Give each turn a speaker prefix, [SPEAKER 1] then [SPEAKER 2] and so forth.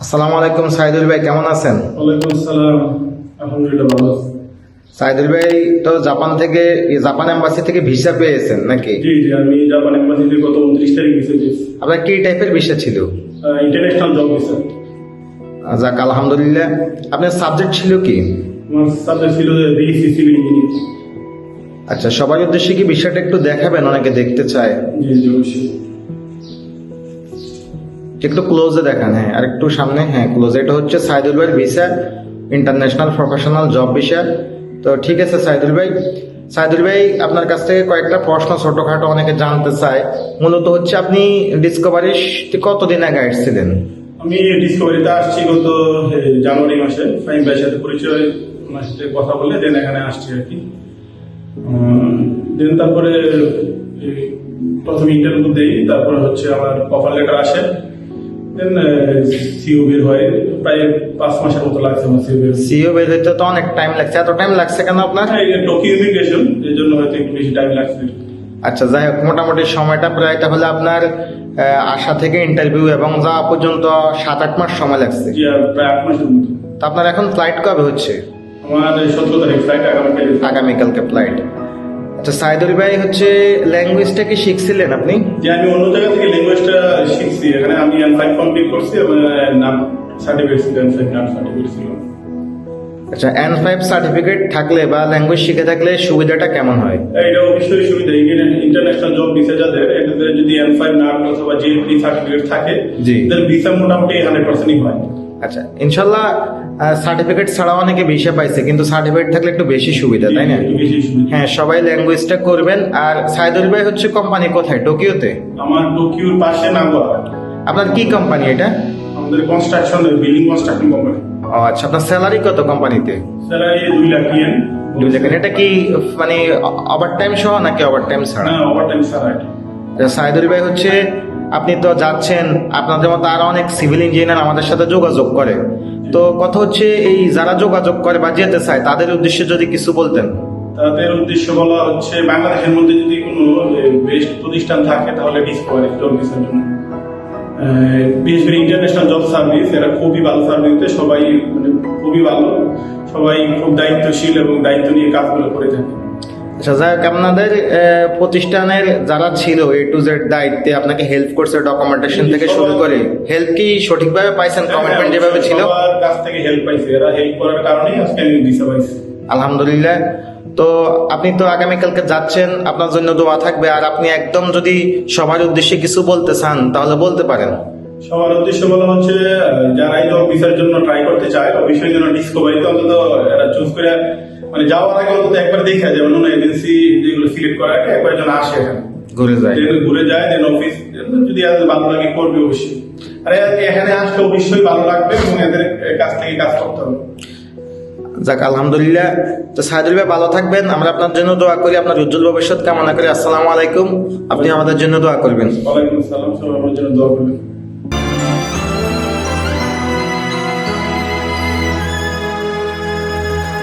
[SPEAKER 1] আসসালামু আলাইকুম সাইদুল ভাই কেমন আছেন
[SPEAKER 2] ওয়ালাইকুম আসসালাম আলহামদুলিল্লাহ ভালো
[SPEAKER 1] সাইদুল ভাই তো জাপান থেকে জাপান এম্বাসি থেকে ভিসা পেয়েছেন নাকি
[SPEAKER 2] জি জি আমি জাপান এম্বাসিতে গত উনত্রিশ তারিখ ভিসা পেয়েছি
[SPEAKER 1] আপনার কি টাইপের ভিসা ছিল
[SPEAKER 2] ইন্টারন্যাশনাল জব ভিসা
[SPEAKER 1] যাক আলহামদুলিল্লাহ আপনার সাবজেক্ট ছিল কি
[SPEAKER 2] আমার সাবজেক্ট ছিল বিএসসি সিভিল ইঞ্জিনিয়ার
[SPEAKER 1] আচ্ছা সবার উদ্দেশ্যে কি বিষয়টা একটু দেখাবেন? অনেকে দেখতে চায়। একটু ক্লোজে দেখান হ্যাঁ আর একটু সামনে হ্যাঁ ক্লোজে এটা হচ্ছে সাইদুল ভাইয়ের visa international professional job visa তো ঠিক আছে সাইদুল ভাই। সাইদুল ভাই আপনার কাছ থেকে কয়েকটা প্রশ্ন ছোটখাটো অনেকে জানতে চায়। মূলত হচ্ছে আপনি ডিসকভারি কতদিন আগে আসছিলেন?
[SPEAKER 2] আমি ডিসকভারিতে আসছি গত জানুয়ারি মাসে। ফাইম ভাইয়ের সাথে পরিচয় সাথে কথা বলে দেন এখানে আসছি আর কি। দেন তারপরে প্রথমে ইন্টারভিউ দেই তারপরে হচ্ছে আমার অফার লেটার আসে। দেন সিও বের হয়। প্রায় পাঁচ মাসের মতো লাগছে আমার সিও বের।
[SPEAKER 1] সিও বের হইতে তো অনেক টাইম লাগছে। এত টাইম লাগছে কেন আপনার?
[SPEAKER 2] হ্যাঁ, টোকিও ইমিগ্রেশন এর জন্য হয়তো একটু বেশি টাইম লাগছে।
[SPEAKER 1] আচ্ছা যাই হোক মোটামুটি সময়টা প্রায় তাহলে আপনার আসা থেকে ইন্টারভিউ এবং যাওয়া পর্যন্ত সাত আট মাস সময় লাগছে।
[SPEAKER 2] প্রায় আট
[SPEAKER 1] তো আপনার এখন ফ্লাইট কবে হচ্ছে?
[SPEAKER 2] আমার সতেরো তারিখ ফ্লাইট আগামীকাল
[SPEAKER 1] আগামীকালকে ফ্লাইট আচ্ছা সাইদুল ভাই হচ্ছে ল্যাঙ্গুয়েজটা কি শিখছিলেন আপনি?
[SPEAKER 2] যে আমি অন্য জায়গা থেকে ল্যাঙ্গুয়েজটা শিখছি এখানে আমি এন ফাইভ কমপ্লিট করছি এবং নাম সার্টিফিকেট ছিল এন ফাইভ নাম সার্টিফিকেট ছিল।
[SPEAKER 1] আচ্ছা এন ফাইভ সার্টিফিকেট থাকলে বা ল্যাঙ্গুয়েজ শিখে থাকলে সুবিধাটা কেমন হয়?
[SPEAKER 2] এটা অবশ্যই সুবিধা ইন্টারন্যাশনাল জব ভিসা যাদের এটাতে যদি এন ফাইভ নাম অথবা জিএফডি সার্টিফিকেট থাকে
[SPEAKER 1] জি।
[SPEAKER 2] তাদের ভিসা মোটামুটি হান্ড্রেড পার্সেন্টই হয়।
[SPEAKER 1] আচ্ছা ইনশাল্লাহ সার্টিফিকেট ছাড়াও অনেকে ভিসা পাইছে কিন্তু সার্টিফিকেট থাকলে একটু বেশি সুবিধা তাই না? হ্যাঁ সবাই ল্যাঙ্গুয়েজটা করবেন। আর সাইদুল ভাই হচ্ছে কোম্পানি কোথায়? টোকিওতে?
[SPEAKER 2] আমার টোকিওর পাশে নাগোয়া
[SPEAKER 1] আপনার কি কোম্পানি এটা?
[SPEAKER 2] আমাদের কনস্ট্রাকশন বিল্ডিং কনস্ট্রাকশন কোম্পানি
[SPEAKER 1] ও আচ্ছা আপনার স্যালারি কত কোম্পানিতে
[SPEAKER 2] স্যালারি দুই লাখ ইয়েন
[SPEAKER 1] দুই লাখ এটা কি মানে ওভার টাইম সহ নাকি ওভার টাইম ছাড়া?
[SPEAKER 2] না ওভার টাইম স্যালারি
[SPEAKER 1] আচ্ছা, সাইদুল ভাই হচ্ছে আপনি তো যাচ্ছেন আপনাদের মতো আরও অনেক সিভিল ইঞ্জিনিয়ার আমাদের সাথে যোগাযোগ করে। তো কথা হচ্ছে এই যারা যোগাযোগ করে বা যেতে চায়, তাদের উদ্দেশ্যে যদি কিছু বলতেন।
[SPEAKER 2] তাদের উদ্দেশ্য বলা হচ্ছে, বাংলাদেশের মধ্যে যদি কোনো বেস্ট প্রতিষ্ঠান থাকে, তাহলে ডিসকভারি জন্য। বিশেষ করে ইন্টারন্যাশনাল জব সার্ভিস এরা খুবই ভালো সার্ভিস দেয়, সবাই মানে খুবই ভালো, সবাই খুব দায়িত্বশীল এবং দায়িত্ব নিয়ে কাজগুলো করে থাকে।
[SPEAKER 1] যাই হোক আপনাদের প্রতিষ্ঠানের যারা ছিল এ টু জেড দায়িত্বে আপনাকে হেল্প করছে ডকুমেন্টেশন থেকে শুরু করে হেল্প কি সঠিকভাবে পাইছেন? কমিটমেন্ট যেভাবে ছিল?
[SPEAKER 2] কাছ থেকে হেল্প পাইছে। এরা হেল্প করার কারণেই আজকে আমি ভিসা পাইছি।
[SPEAKER 1] আলহামদুলিল্লাহ। তো আপনি তো আগামীকালকে যাচ্ছেন আপনার জন্য দোয়া থাকবে। আর আপনি একদম যদি সবার উদ্দেশ্যে কিছু বলতে চান তাহলে বলতে পারেন।
[SPEAKER 2] সবার উদ্দেশ্য বলা হচ্ছে আহ, যারা এই ভিসার জন্য ট্রাই করতে চায় অবশ্যই যেন ডিসকভারিতে অন্তত এরা চুজ করে মানে যাওয়ার আগে অন্তত একবার দেখা যায় অন্য এজেন্সি যেগুলো সিলেক্ট করার আগে একবার যেন আসে এখানে।
[SPEAKER 1] ঘুরে যায়।
[SPEAKER 2] যেন ঘুরে যায় দেন অফিস যদি এদের ভালো লাগে করবে অবশ্যই। আর এখানে আসলে অবশ্যই ভালো লাগবে এবং এদের কাছ থেকে কাজ করতে হবে।
[SPEAKER 1] যাক আলহামদুলিল্লাহ। তো সাইদুল ভাই ভালো থাকবেন। আমরা আপনার জন্য দোয়া করি। আপনার উজ্জ্বল ভবিষ্যৎ কামনা করি। আসসালামু আলাইকুম। আপনি আমাদের জন্য দোয়া করবেন।
[SPEAKER 2] ওয়ালাইকুম আসসালাম। সবাই আমার জন্য দোয়া করবেন।